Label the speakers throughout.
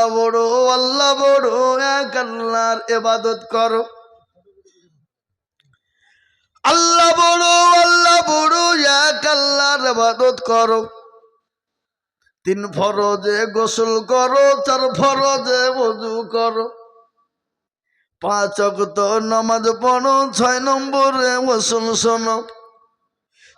Speaker 1: আল্লাহ বড় আল্লাহ বড়, এক আল্লাহর এবাদত করো। আল্লাহ বড় আল্লাহ বড়, এক আল্লাহর এবাদত করো। তিন ফরজে গোসল করো, চার ফরজে বজু করো। পাঁচ অক্ত নামাজ পড়ো, ছয় নম্বরে গোসল শোনো।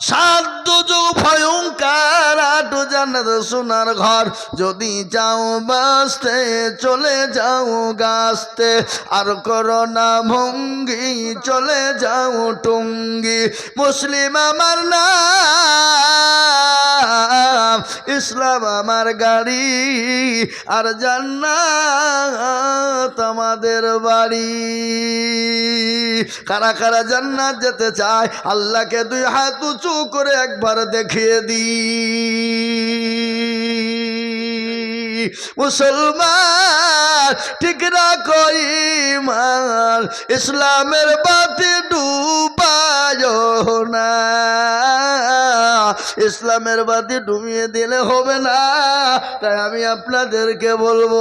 Speaker 1: সাত দুযোগ ভয়ঙ্কার, আট জানার সোনার ঘর। যদি যাও বাসতে চলে যাও গাছতে। আর করোনা ভঙ্গি, চলে যাও টুঙ্গি। মুসলিম আমার নাম, ইসলাম আমার গাড়ি। আর জান্নাত আমাদের বাড়ি। কারা কারা জান্নাত যেতে চায় আল্লাহকে দুই হাত উঁচু করে একবার দেখিয়ে দি মুসলমান, ঠিক রাখো ইমান ইসলামের বাতি ডুবায় না। ইসলামের বাতি ডুবিয়ে দিলে হবে না। তাই আমি আপনাদেরকে বলব,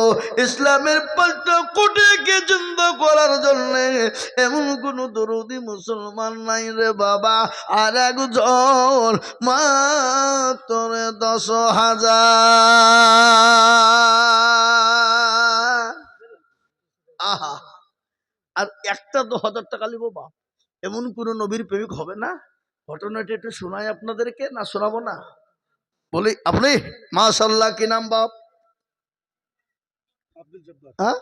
Speaker 1: ইসলামের পাল্টা কুটিকে চিন্ত করার জন্য এমন কোন দরুদি মুসলমান নাই রে বাবা। আর একজন মাত্র দশ হাজার। আহা। আর একটা দু হাজার টাকা নিব বা এমন কোন নবীর প্রেমিক হবে না? ঘটনাটা একটু শোনাই আপনাদেরকে না শোনাবো না? বলি আপনি? মাশাল্লাহ কি নাম বাপ? হ্যাঁ?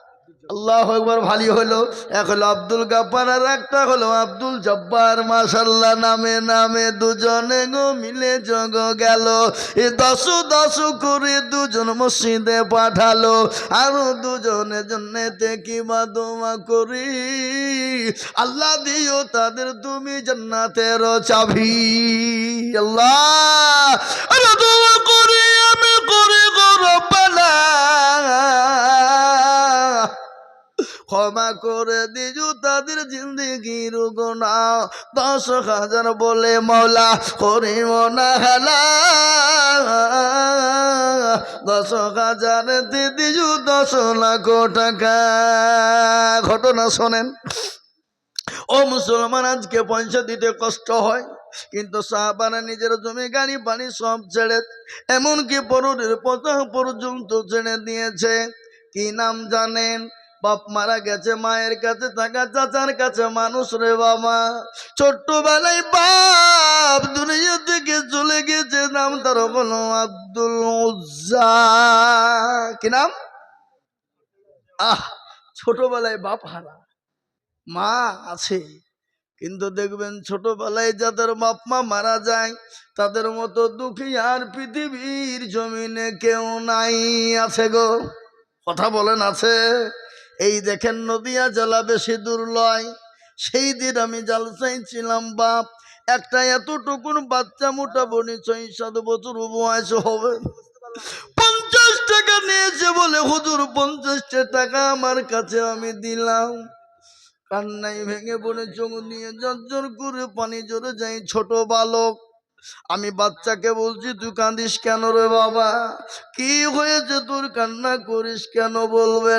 Speaker 1: আল্লাহ একবার ভালো হলো। এক হলো আব্দুল গাব্বার আর একটা হলো আব্দুল জব্বার মাশাল্লাহ নামে নামে দুজনে গো মিলে জগ গেল। এ দশ দশ করে দুজন মসজিদে পাঠালো, আরও দুজনের জন্য দেখি বা দোয়া করি। আল্লাহ দিও তাদের তুমি জান্নাতের চাবি। আল্লাহ করি আমি করি গো রব্বানা। ক্ষমা করে দিজু তাদের জিন্দিগির গোনা দশ হাজার বলে মৌলা করিম না হেলা। দশ হাজার দিজু দশ লাখ টাকা। ঘটনা শোনেন, ও মুসলমান আজকে পয়সা দিতে কষ্ট হয়, কিন্তু সাহাবারা নিজের জমি, গাড়ি, বাড়ি সব ছেড়ে, এমনকি পরুরের পথা পর্যন্ত ছেড়ে দিয়েছে। কি নাম জানেন? বাপ মারা গেছে, মায়ের কাছে থাকা চাচার কাছে মানুষ রে বাবা। ছোট্টবেলায় বাপ দুনিয়া থেকে চলে গেছে, নাম তার হলো আব্দুল কি নাম? আহ, ছোটবেলায় বাপ হারা। মা আছে, কিন্তু দেখবেন ছোটবেলায় যাদের বাপ মা মারা যায়, তাদের মতো দুঃখী আর পৃথিবীর জমিনে কেউ নাই। আছে গো? কথা বলেন, আছে? এই দেখেন নদিয়া জেলা বেশি দূর সেই দিন আমি জালসাই ছিলাম, বাপ। একটা এতটুকুন বাচ্চা মোটামুটি ছয়, সাত বছর বয়স হবে। পঞ্চাশ টাকা নিয়েছে বলে হুজুর পঞ্চাশটা টাকা আমার কাছে আমি দিলাম। কান্নাই ভেঙে পড়ে চোখ নিয়ে জর্জর করে পানি জোরে যাই ছোট বালক। আমি বাচ্চাকে বলছি, তুই কাঁদিস কেন রে বাবা? কি হয়েছে তোর কান্না করিস কেন বলবে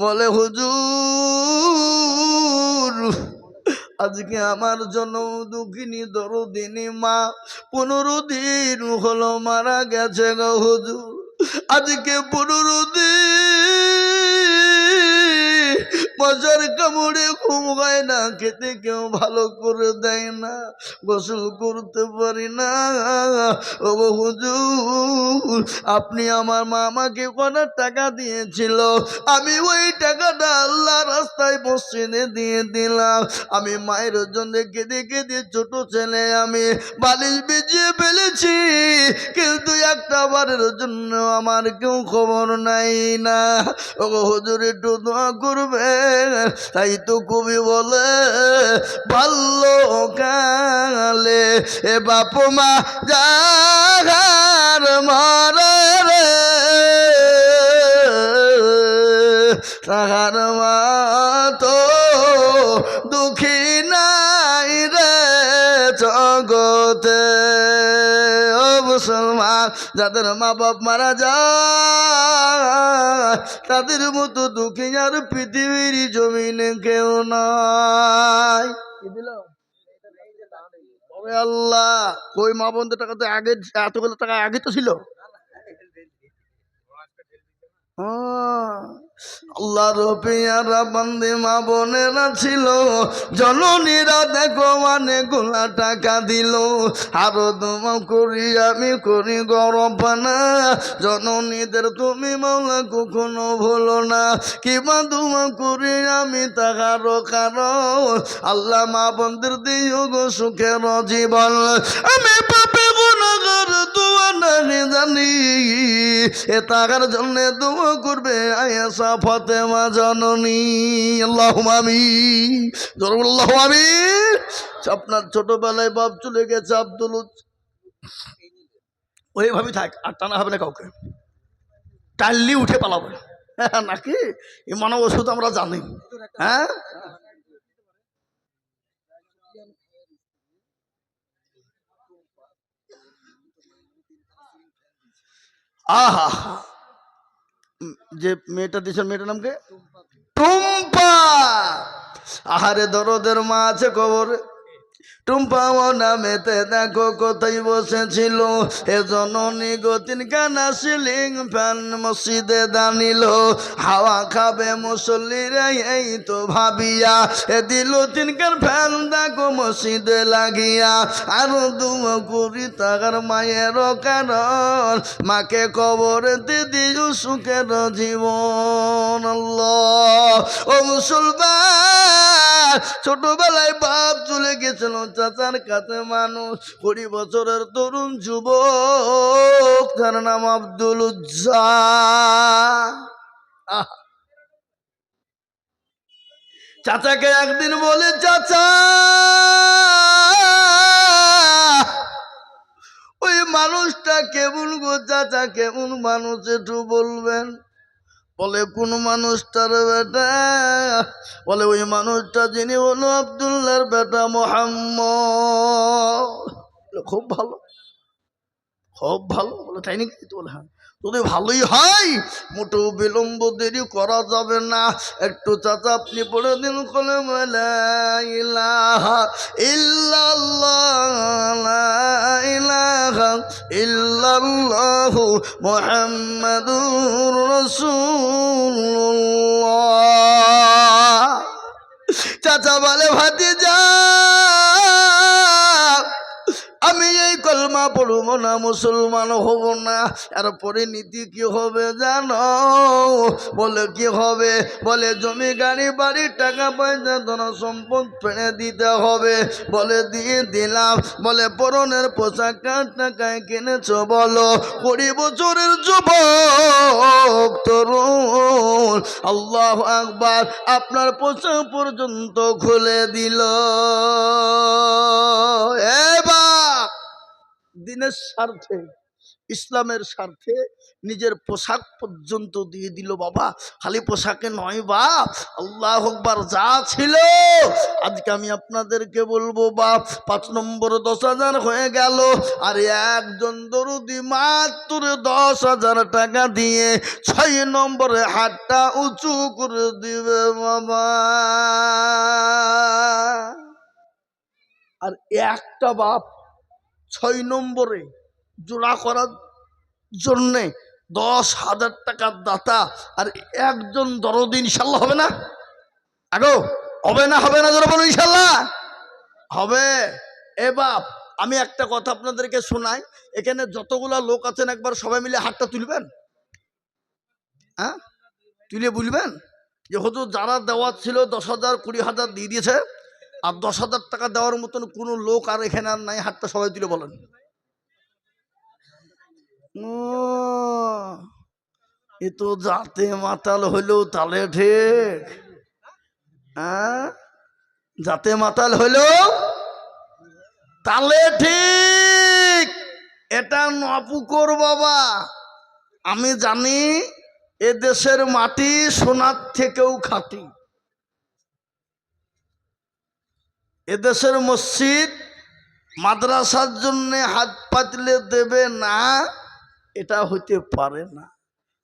Speaker 1: বলে, হুজুর, আজকে আমার জন্য দুঃখিনী দরদিনী মা পনেরো দিন হলো মারা গেছে গো হুজুর। আজকে পনেরো দিন মজার কামড়ে ঘুম হয় না, খেতে কেউ ভালো করে দেয় না, গোসল করতে পারি না। ও হুজুর, আপনি আমার মামাকে কনার টাকা দিয়েছিল? আমি ওই টাকাটা আল্লাহ রাস্তায় মসজিদে দিয়ে দিলাম। আমি মায়ের জন্য কেঁদে কেঁদে ছোট ছেলে, আমি বালিশ বেজিয়ে ফেলেছি, কিন্তু একটা বারের জন্য আমার কেউ খবর নাই না। ও হুজুর, একটু দোয়া করবে তাই তো কবি বলে বাল্যকালে কালে এ বাপ মা যাগার মারে রে তাহার মা যাদের মা বাপ মারা যায় তাদের মতো দুঃখী আর পৃথিবীর জমিনে কেউ নাই। কি দিল? ওরে আল্লাহ কই মা বন্ধু টাকা তো আগে এতগুলো টাকা আগে তো ছিল। আল্লাহ রবিয়ারা বান্দে মা বোনেরা ছিল। জননীরা দেখো মানে গোলা টাকা দিল। আরও তোমা করি, আমি করি গরব না জননীদের তুমি মাওলা কখনো ভুলো না। কিবা তোমা করি, আমি তাহার কারণ। আল্লাহ মা বন্ধের দিও গো সুখের জীবন। আমি পাপে গুণাগার দোয়া নাহি জানি। এ তাকার জন্য দোয়া করবে আয়েশা ফতেমা জননী। আল্লাহ আমি আল্লাহ আমি আপনার ছোটবেলায় বাপ চলে গেছে আব্দুল ওইভাবে থাক, আর টানা হবে না কাউকে। টানলি উঠে পালাবে। নাকি? এই মানব ওষুধ আমরা জানি। হ্যাঁ? আহা যে মেয়েটা দিয়েছেন মেয়েটার নামকে টুম্পা! আহারে দরদের মা আছে কবরে টুম্পা ও নামেতে দেখো কোথায় বসেছিল। এ জননী গতিন কানা সিলিং ফ্যান মসজিদে দানিল। হাওয়া খাবে মুসল্লিরা এই তো ভাবিয়া। এ দিল তিনকার ফ্যান দেখো মসজিদে লাগিয়া। আরও দুম করি তার মায়ের কারণ। মাকে কবরে দিদি সুখের জীবন ও মুসলমান, ছোটবেলায় বাপ চলে গেছিল চাচার কাছে মানুষ, কুড়ি বছরের তরুণ যুবক, তার নাম আব্দুল চাচাকে একদিন বলে, চাচা, ওই মানুষটা কেমন গো? চাচা কেমন মানুষ একটু বলবেন। বলে, কোন মানুষটার বেটা? বলে, ওই মানুষটা যিনি হলো আবদুল্লার বেটা মোহাম্মদ। খুব ভালো খুব ভালো। বলে, তাই নাকি? বলে হ্যাঁ। যদি ভালোই হয়, মোটেও বিলম্ব দেরি করা যাবে না। একটু চাচা, আপনি পড়ে দিন কলে চাচা বলে, ভাতিজা আমি কলমা পড়ব না, মুসলমান হব না। আর পরিণীতি কি হবে জানো? বলে কি হবে? বলে জমি, গাড়ি, বাড়ি, টাকা পয়সা ধন সম্পদ ফেলে দিতে হবে। বলে দিয়ে দিলাম। বলে পরনের পোশাক কার টাকায় কিনেছ বলো? কুড়ি বছরের যুবক, তরুণ। আল্লাহ আকবার, আপনার পোশাক পর্যন্ত খুলে দিল। এবার দিনের স্বার্থে, ইসলামের স্বার্থে নিজের পোশাক পর্যন্ত দিয়ে দিল বাবা। খালি পোশাকে নয় বাপ আল্লাহ আকবার, যা ছিল। আজকে আমি আপনাদেরকে বলব বাপ পাঁচ নম্বর দশ হাজার হয়ে গেল। আর একজন দরুদি মাত্র দশ হাজার টাকা দিয়ে ছয় নম্বরে হাতটা উঁচু করে দিবে বাবা। আর একটা বাপ ছয় নম্বরে জোড়া করার জন্যে দশ হাজার টাকার দাতা আর একজন দরদ ইনশাল্লাহ হবে না? আগো, হবে না হবে না ধরো বলো ইনশাল্লাহ। হবে। এ বাপ, আমি একটা কথা আপনাদেরকে শোনাই। এখানে যতগুলা লোক আছেন একবার সবাই মিলে হাতটা তুলবেন? হ্যাঁ? তুলে বলবেন? যে হয়তো যারা দেওয়া ছিল দশ হাজার, কুড়ি হাজার দিয়ে দিয়েছে আর দশ হাজার টাকা দেওয়ার মতন কোনো লোক আর এখানে আর নাই, হাতটা সবাই তুলে বলেন। এ তো জাতে মাতাল হইলেও তালে ঠিক। হ্যাঁ? যাতে মাতাল হইলেও তালে ঠিক। এটা নপুকর বাবা। আমি জানি এ দেশের মাটি সোনার থেকেও খাঁটি। এদেশের মসজিদ মাদ্রাসার জন্য হাত পাতলে দেবে না, এটা হইতে পারে না।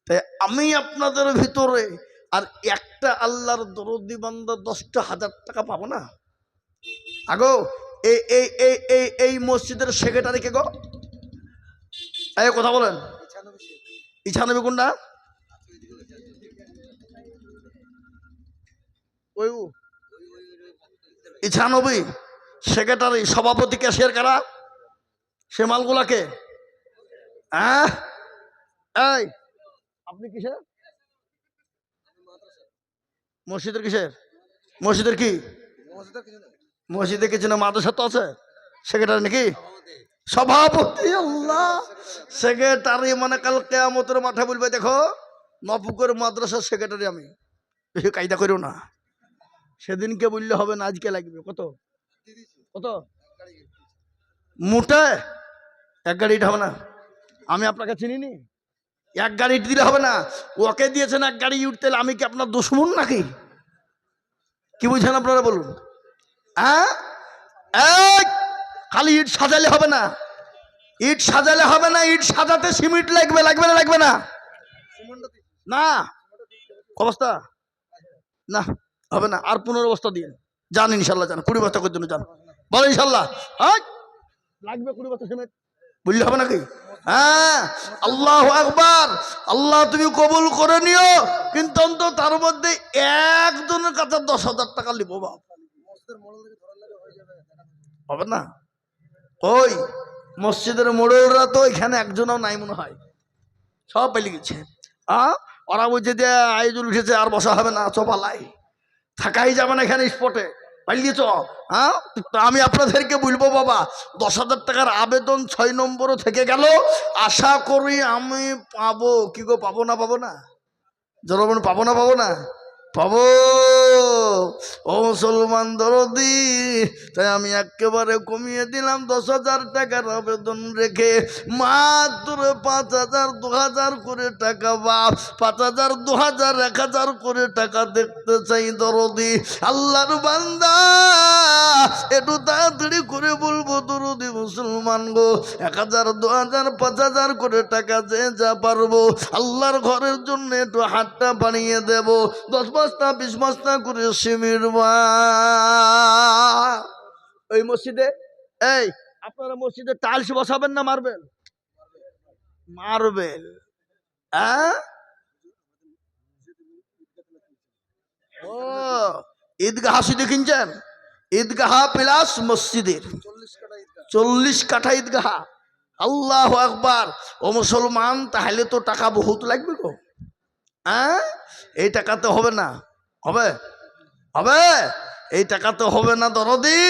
Speaker 1: তাই আমি আপনাদের ভিতরে আর একটা আল্লাহর দরদি বান্দা দশটা হাজার টাকা পাবো না? আগো এই এই এই এই এই মসজিদের সেক্রেটারি কে গো? এই কথা বলেন। ইছানবী কোনটা? ওই। ইছানবী, সেক্রেটারি, সভাপতি ক্যাশিয়ার কারা? সে মালগুলাকে? হ্যাঁ? এই, আপনি কিসের? মসজিদের কিসের? মসজিদের কি? মসজিদে কিছু না, মাদ্রাসা তো আছে। সেক্রেটারি নাকি? সভাপতি, আল্লাহ! সেক্রেটারি মানে কাল কেয়ামতের মাঠে বলবে, দেখো নপুকুর মাদ্রাসার সেক্রেটারি আমি। বেশি কায়দা করিও না। সেদিনকে বললে হবে না আজকে লাগবে। কত? কত? মোটে এক গাড়ি হবে না। আমি আপনাকে চিনিনি? এক গাড়ি ইট দিলে হবে না। ওকে দিয়েছেন এক গাড়ি তেলে আমি কি আপনার দুশ্মন নাকি? কি বুঝছেন আপনারা বলুন? হ্যাঁ? এই, খালি ইট সাজালে হবে না। ইট সাজালে হবে না ইট সাজাতে সিমেন্ট লাগবে লাগবে না লাগবে না। না। অবস্থা? না। হবে না। আর পনেরো বস্তা দিয়ে যান ইনশাল্লাহ যান। কুড়ি বস্তা করে জন্য যান। বলো ইনশাল্লাহ। হ্যাঁ লাগবে কুড়ি বস্তা সিমেন্ট। বুঝলে হবে নাকি? হ্যাঁ। আল্লাহ আকবার। আল্লাহ তুমি কবুল করে নিও। কিন্তু অন্তত তার মধ্যে একজনের কাছে দশ হাজার টাকা বাপ। হবে না? ওই মসজিদের মোড়লরা তো এখানে একজনও নাই মনে হয়। সব পেলে গেছে। আ? ওরা বলছে যে আয়োজন উঠেছে আর বসা হবে না চপালাই থাকাই যাবে না এখানে স্পটে পাইলি চ হ্যাঁ? আমি আপনাদেরকে বলব, বাবা, দশ হাজার টাকার আবেদন ছয় নম্বরও থেকে গেল। আশা করি আমি পাবো। কি গো, পাবো না পাবো না? জনগণ, পাবো না পাবো না? পাবো। ও মুসলমান দরদি, তাই আমি একেবারে কমিয়ে দিলাম দশ হাজার টাকার আবেদন রেখে। মাত্র পাঁচ হাজার, দু হাজার করে টাকা বা পাঁচ হাজার, দু হাজার, এক হাজার করে টাকা দেখতে চাই দরদি। আল্লাহর বান্দা, একটু তাড়াতাড়ি করে বলব দরদি মুসলমান গো, এক হাজার, দু হাজার, পাঁচ হাজার করে টাকা যে যা পারব, আল্লাহর ঘরের জন্য একটু হাতটা বানিয়ে দেব। দশ বস্তা বিশ বস্তা করে সিমির ওই মসজিদে? এই আপনারা মসজিদে টাইলস বসাবেন না মারবেন? মারবেন। হ্যাঁ? ও ঈদগাহ শুধু কিনছেন? ঈদগাহ প্লাস মসজিদের। চল্লিশ কাঠা ঈদগাহ। আল্লাহ আকবার। ও মুসলমান তাহলে তো টাকা বহুত লাগবে গো। হ্যাঁ? এই টাকাতে হবে না। হবে? হবে? এই টাকা তো হবে না দরদি।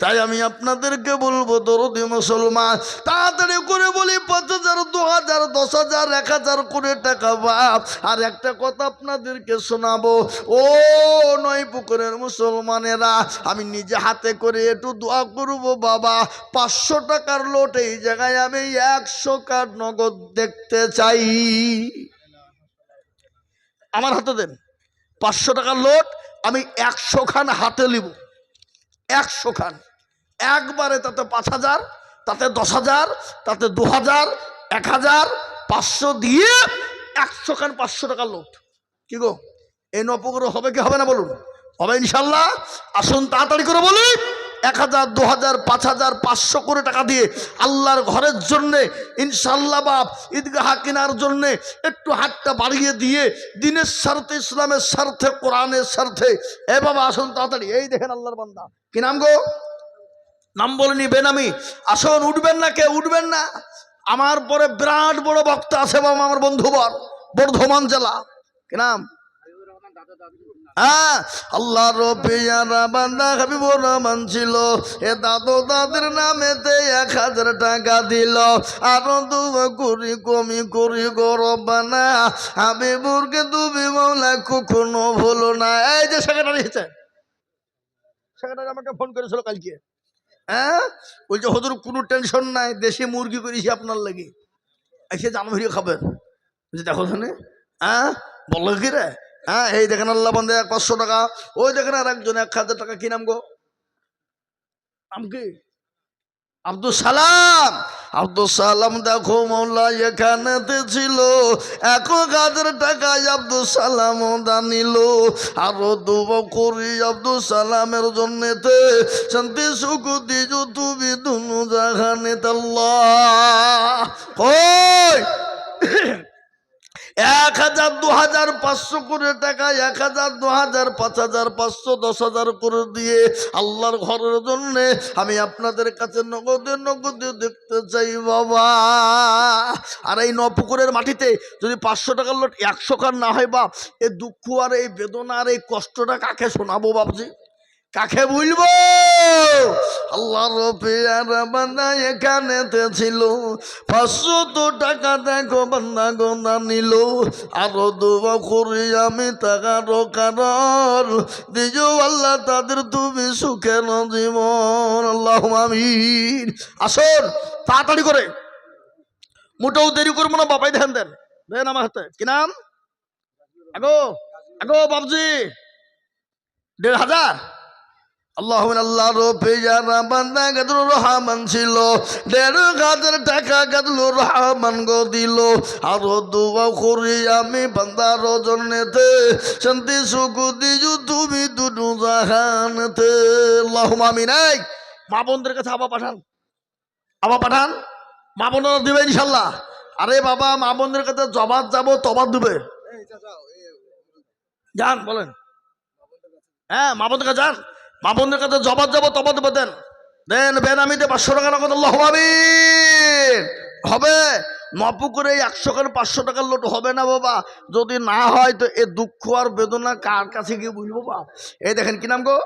Speaker 1: তাই আমি আপনাদেরকে বলব, দরদি মুসলমান, তাড়াতাড়ি করে বলি, পাঁচ হাজার, দু হাজার, দশ হাজার, এক হাজার করে টাকা বাপ আর একটা কথা আপনাদেরকে শোনাবো, ও নয় পুকুরের মুসলমানেরা, আমি নিজে হাতে করে একটু দোয়া করব, বাবা, পাঁচশো টাকার লোট এই জায়গায় আমি একশো কার নগদ দেখতে চাই। আমার হাতে দেন। পাঁচশো টাকার লোট, আমি একশো খান হাতে নিব। একশো খান। একবারে তাতে পাঁচ হাজার, তাতে দশ হাজার, তাতে দু হাজার, এক হাজার, পাঁচশো দিয়ে একশো খান পাঁচশো টাকার লোট। কি গো? এই নপুকুরে হবে কি হবে না বলুন? হবে ইনশাল্লাহ। আসুন তাড়াতাড়ি করে বলি এক হাজার, দু হাজার, পাঁচ হাজার, পাঁচশো করে টাকা দিয়ে আল্লাহর ঘরের জন্যে ইনশাল্লাহ বাপ, ঈদগাহ কেনার জন্যে একটু হাতটা বাড়িয়ে দিয়ে দিনের স্বার্থে, ইসলামের স্বার্থে, কোরআনের স্বার্থে, এ বাবা, আসুন তাড়াতাড়ি। এই দেখেন আল্লাহর বান্দা। কি নাম গো? নাম বলিনি বেনামি আসুন, উঠবেন না কে উঠবেন না। আমার পরে বিরাট বড় বক্তা আছে বাবা, আমার বন্ধুবর বর্ধমান জেলা। কি নাম? আল্লাহ রবিয়ারা বান্দা হাবিবুর রহমান ছিল। এ দাদু দাদের নামেতে এক হাজার টাকা দিল। আরও কমি গরবানা হাবিবুরকে তুমি মৌলা কখনো ভুলো না। এই যে সেক্রেটারি হয়েছে। সেক্রেটারি আমাকে ফোন করেছিল কালকে। হ্যাঁ বলছে হদুর কোনো টেনশন নাই দেশি মুরগি করেছি আপনার লাগে। এসে জানুয়ারি খাবেন। দেখো শুনে। হ্যাঁ বলল কি রে? হ্যাঁ এই দেখেন আল্লাহ বন্ধে এক পাঁচশো টাকা। ওই দেখেন আর একজন এক হাজার টাকা কি নাম গো? নাম কি? আব্দুল সালাম। আব্দুল সালাম দেখো মৌলা এখানেতে ছিল। এক হাজার টাকায় আব্দুল সালাম দানিল আরও দুব করি আব্দুল সালামের জন্যতে শান্তি সুখ দিজু তুমি দুনু জাহানে তাল্লাহ কই? এক হাজার, দু হাজার, পাঁচশো করে টাকা, এক হাজার, দু হাজার, পাঁচ হাজার, পাঁচশো, দশ হাজার করে দিয়ে আল্লাহর ঘরের জন্য আমি আপনাদের কাছে নগদে নগদে দেখতে চাই বাবা। আর এই নপুকুরের মাটিতে যদি পাঁচশো টাকার লোট একশো কার না হয় বাপ এই দুঃখ আর এই বেদনা আর এই কষ্টটা কাকে শোনাবো বাপজি? কাকে বলব? আল্লাহ রফিয়ার বান্দা এখানেতে ছিল। পাঁচশো তো টাকা দেখো বান্দা গোনা নিল। আরও দুবা করি আমি টাকার কারণ দিজ আল্লাহ তাদের তুমি সুখের জীবন আল্লাহ আমিন। আসুন, তাড়াতাড়ি করে। মোটেও দেরি করব না, বাবাই ধ্যান দেন। দেন আমার হাতে। কি নাম? আগো আগো বাবজি দেড় হাজার? আল্লাহ আল্লাহ রোপেজারা বান্দা গাদুর রহমান ছিল। দেড় হাজার টাকা গাদুর রহমান গো দিল। আরও দুয়া করি আমি বান্দার জন্যতে। শান্তি সুখ দিজু তুমি দুটো জাহানতে। আল্লাহ আমি নাই মা বোনদের কাছে আবার পাঠান। আবার পাঠান। মা বোনরা দিবে ইনশাল্লাহ আরে বাবা মা বোনদের কাছে জবাব যাব তবাব দিবে। যান বলেন। হ্যাঁ মা বোনদের কাছে যান। মা বোনদের কাছে জবাব যাব তবা দেবো দেন। দেন বেনামিতে পাঁচশো টাকা নগদ আল্লাহ হবে? নপুকুরে একশো করে পাঁচশো টাকার লোট হবে না বাবা। যদি না হয় তো এ দুঃখ আর বেদনা কার কাছে গিয়ে বুঝব বা এই দেখেন কি নাম গো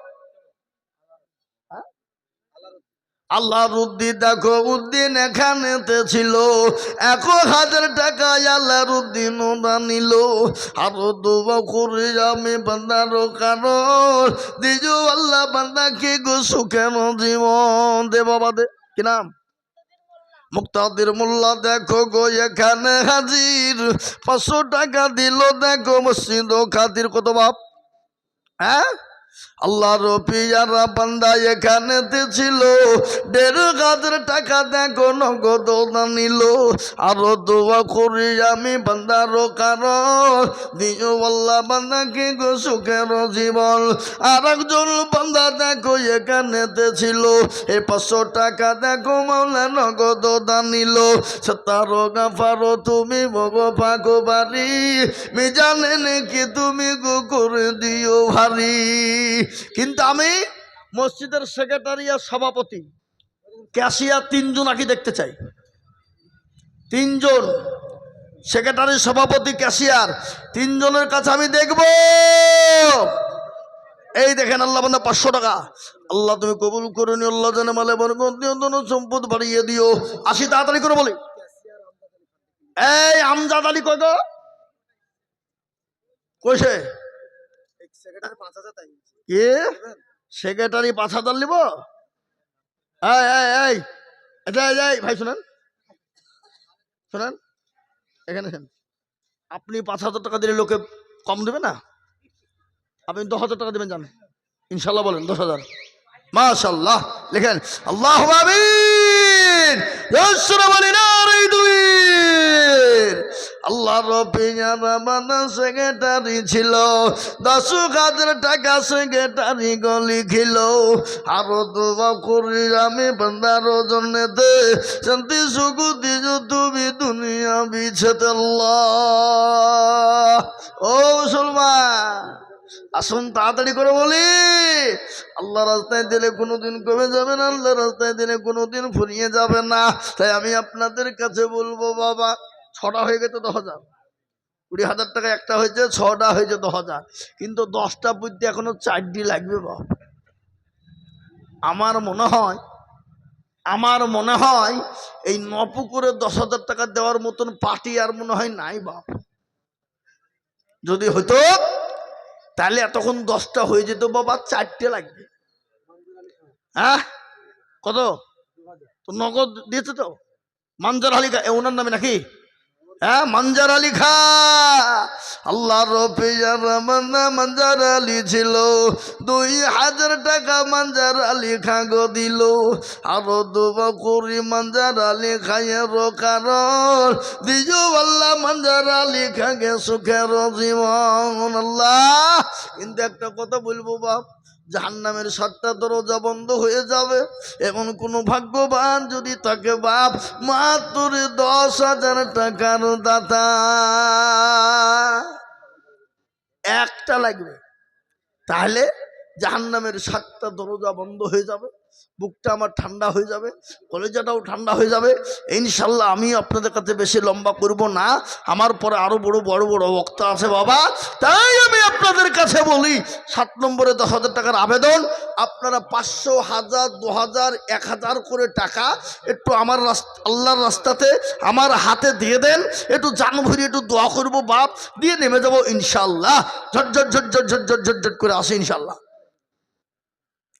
Speaker 1: হ্যাঁ? আল্লাহ উদ্দিন দেখো উদ্দিন এখানেতে ছিল। এক হাজার টাকা আল্লাহর উদ্দিন নিল। আরও দুবা করে আমি বান্দার কারণ। দিজু আল্লাহ বান্দাকে গো সুখেন জীবন? দে বাবা দে, কি নাম? মুক্তাদির মোল্লা দেখো গো, এখানে হাজির। পাঁচশো টাকা দিল, দেখো মসজিদ খাতির কত বাপ? হ্যাঁ? আল্লাহ রপিয়ারা বান্দা এখানেতে ছিল। দেড় হাজার টাকা দেখো নগদ নিল। আরও দোয়া করি আমি বান্দার কারণ। দিও আল্লাহ বান্দাকে গো সুখের জীবন। আর একজন বান্দা দেখো এখানেতে ছিল। এ পাঁচশো টাকা দেখো মাওলা নগদ দানিল সতারো গাফারো তুমি ভগ পাগো বাড়ি মিজানে নাকি তুমি গো করে দিও ভারী। কিন্তু আমি মসজিদের সেক্রেটারি আর সভাপতি, ক্যাশিয়ার তিনজন আগে দেখতে চাই। তিনজন, সেক্রেটারি, সভাপতি, ক্যাশিয়ার, তিনজনের কাছে আমি দেখব। এই দেখেন আল্লাহ বান্দা পাঁচশো টাকা। আল্লাহ তুমি কবুল করে নি আল্লাহ জানে মালে সম্পদ বাড়িয়ে দিও। আসি তাড়াতাড়ি করে বলি। এই আমজাদ আলী কয় কইছে? কে? সেক্রেটারি পাঁচ হাজার নিব? এই ভাই শুনেন। শুনেন, এখানে আপনি পাঁচ হাজার টাকা দিলে লোকে কম দেবে না? আপনি দশ হাজার টাকা দেবেন জান। ইনশাল্লাহ বলেন, দশ হাজার। মাশাল্লাহ, লেখেন, আল্লাহ আমিন জয়সুরা বলি না রে দুই আল্লাহ সেক্রেটারি ছিল। দশ হাজার টাকা সেক্রেটারি গলি খিল। আরও দোয়া করি আমি বান্দার জন্যতে। শান্তি, সুখ দিজু তুমি দুনিয়া আল্লাহ। ও মুসলমান, আসুন তাড়াতাড়ি করে বলি, আল্লাহ রাস্তায় দিলে কোনোদিন কমে যাবে না, আল্লাহ রাস্তায় দিলে কোনোদিন ফুরিয়ে যাবে না। তাই আমি আপনাদের কাছে বলব, বাবা ছটা হয়ে গেছে দশ হাজার। কুড়ি হাজার টাকা একটা হয়েছে, ছটা হয়েছে দশ হাজার। কিন্তু দশটা বুদ্ধি এখনও চারটি লাগবে বাবা আমার মনে হয়, আমার মনে হয় এই নপুকুরে দশ হাজার টাকা দেওয়ার মতন পার্টি আর মনে হয় নাই বাপ। যদি হতো, তাহলে এতক্ষণ দশটা হয়ে যেত বাবা, চারটে লাগবে। হ্যাঁ? কত? তো নগদ দিয়েছে তো? মানজার এ ওনার নামে নাকি? হ্যাঁ মানজার আলী খা। আল্লাহ রফিয়ার মান্না মাঞ্জার আলী ছিল। দুই হাজার টাকা মাঞ্জার আলী খাগো দিল। আরও দুবা মাঞ্জার আলী খাইয়ের কারণ। দিজু আল্লাহ মাঞ্জার আলী খাগে সুখের জীবন। আল্লাহ, কিন্তু একটা কথা বলব বাপ। জাহান্নামের সাতটা দরজা বন্ধ হয়ে যাবে। এমন কোনো ভাগ্যবান যদি তাকে বাপ, মাত্র দশ হাজার টাকার দাতা। একটা লাগবে। তাহলে জাহান্নামের সাতটা দরজা বন্ধ হয়ে যাবে। বুকটা আমার ঠান্ডা হয়ে যাবে, কলেজাটাও ঠান্ডা হয়ে যাবে। ইনশাল্লাহ আমি আপনাদের কাছে বেশি লম্বা করব না। আমার পরে আরও বড় বড় বড় বক্তা আছে বাবা। তাই আমি আপনাদের কাছে বলি, সাত নম্বরে দশ হাজার টাকার আবেদন। আপনারা পাঁচশো, হাজার, দু হাজার, এক হাজার করে টাকা একটু আমার রাস্তা, আল্লাহর রাস্তাতে আমার হাতে দিয়ে দেন। একটু জান ভরি, একটু দোয়া করব বাপ। দিয়ে নেমে যাব ইনশাল্লাহ। ঝটঝট ঝট ঝট ঝট করে আসে ইনশাল্লাহ।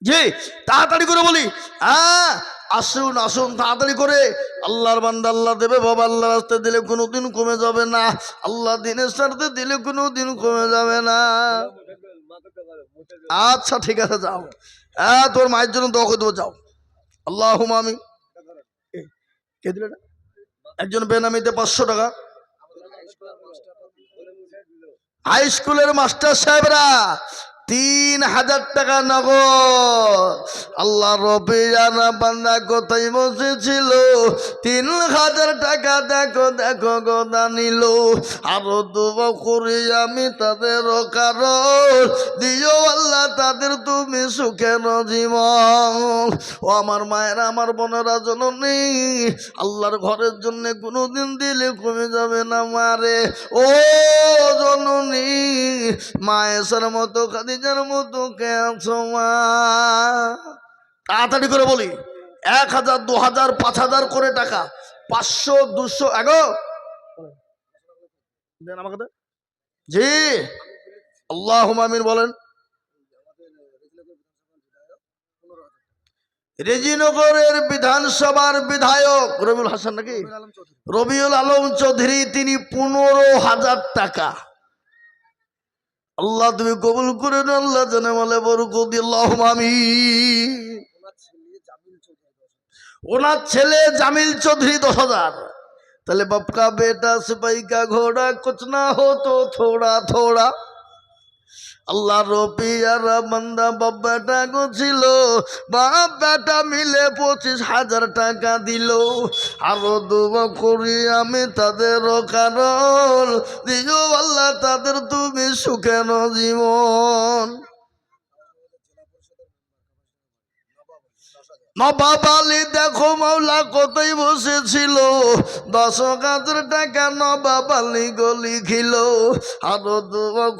Speaker 1: জি, তাড়াতাড়ি করে বলি। হ্যাঁ আসুন আসুন, তাড়াতাড়ি করে। আল্লাহর বান্দা আল্লাহ দেবে, বাবা আল্লাহ রাস্তায় দিলে কোনো দিন কমে যাবে না। আল্লাহ দিনের সাথে দিলে কোনো দিন কমে যাবে না। আচ্ছা ঠিক আছে, যাও। হ্যাঁ তোর মায়ের জন্য দোয়া করে দেবো, যাও। আল্লাহ আমি কে দিলে এটা? একজন বেনামিতে পাঁচশো টাকা। হাই স্কুলের মাস্টার সাহেবরা তিন হাজার টাকা নগদ। আল্লাহ রবি জানা বান্দা কোথায় বসেছিল? তিন হাজার টাকা দেখো দেখো গোদা নিল আরও দুবা করি আমি তাদের কারণ। দিও আল্লাহ, তাদের তুমি সুখের জীবন ও আমার মায়ের, আমার বোনেরা জননী, আল্লাহর ঘরের জন্য কোনোদিন দিলে কমে যাবে না মারে। ও জননী মায়ের মতো খাদিজার মতো কে আছো মা। তাড়াতাড়ি করে বলি এক হাজার দু হাজার পাঁচ হাজার করে টাকা পাঁচশো দুশো এগো। দেন আমাকে জি। আল্লাহ আমিন বলেন। রেজিনগরের বিধানসভার বিধায়ক রবিউল হাসান নাকি? রবিউল আলম চৌধুরী তিনি পনেরো হাজার টাকা। আল্লাহ তুমি কবুল করে না আল্লাহ জানে মালে বরকত আল্লাহ আমি ওনার ছেলে জামিল চৌধুরী দশ হাজার। তাহলে বাপকা বেটা সিপাহী কা ঘোড়া, কুচনা হতো, থোড়া থোড়া। আল্লাহ রবি আর বান্দা বাব্বাটা ছিল বাবাটা মিলে পঁচিশ হাজার টাকা দিল। আরও দুবা করি আমি তাদের কারণ। দিও আল্লাহ তাদের তুমি সুখেন জীবন। নবাব আলী দেখো মাওলা কতই বসেছিল। দশ হাজার টাকা নবাব আলী গলি খিল আরও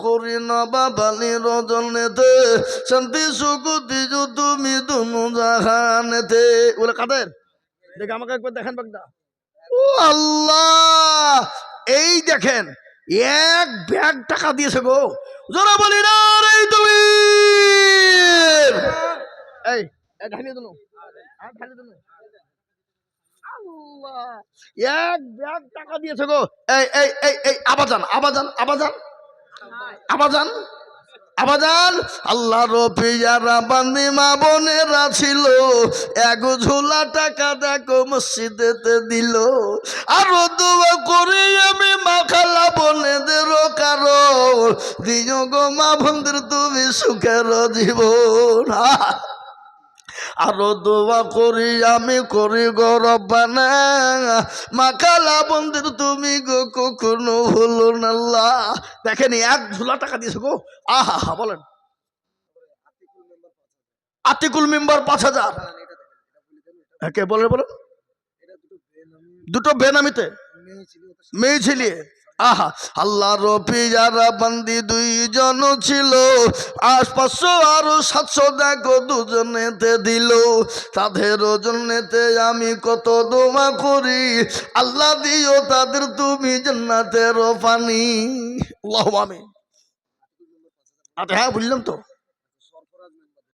Speaker 1: করি নবাব আলী রজনেতে শান্তি সুকুতি যু তুমি দুনু জাহানেতে বলে, কাদের? দেখে আমাকে একবার দেখেন বাগদা। ও আল্লাহ! এই দেখেন, এক ব্যাগ টাকা দিয়েছে গো। জোরা বলি না রে তুমি! এই ঢালিয়ে দিল। এক ব্যাগ টাকা দিয়েছে গো। এই এই এই এই আবাজান আবাজান আবাজান। আবাজান আবাজান। আল্লাহ রফিয়ারা বান্দি মা বোনেরা ছিল। এক ঝোলা টাকা দেখো মসজিদেতে দিল। আরও দোয়া করে আমি মা খালা বোনেদের কারও দিও গো মা বন্ধুর তুমি সুখের জীবন! আরও দোয়া করি আমি করি গরবানা মাকালা বন্ধুর তুমি গো কখনো হলো নাল্লাহ দেখেন এক ঝুলা টাকা দিয়েছে গো। আহা হা বলেন। আতিকুল মেম্বার পাঁচ হাজার। হ্যাঁ, কে বলে বলো দুটো বেনামিতে। মেয়ে ছিলিয়ে। আহা, আল্লাহ রফি যারা বান্দি দুইজন ছিল আশপাশো আরও সাতশো দেখো দুজনেতে দিল। তাদের জন্যেতে আমি কত দোমা করি, আল্লাহ দিও তাদের তুমি জন্নাতের পানি আল্লাহ আমি আচ্ছা হ্যাঁ বুঝলাম তো।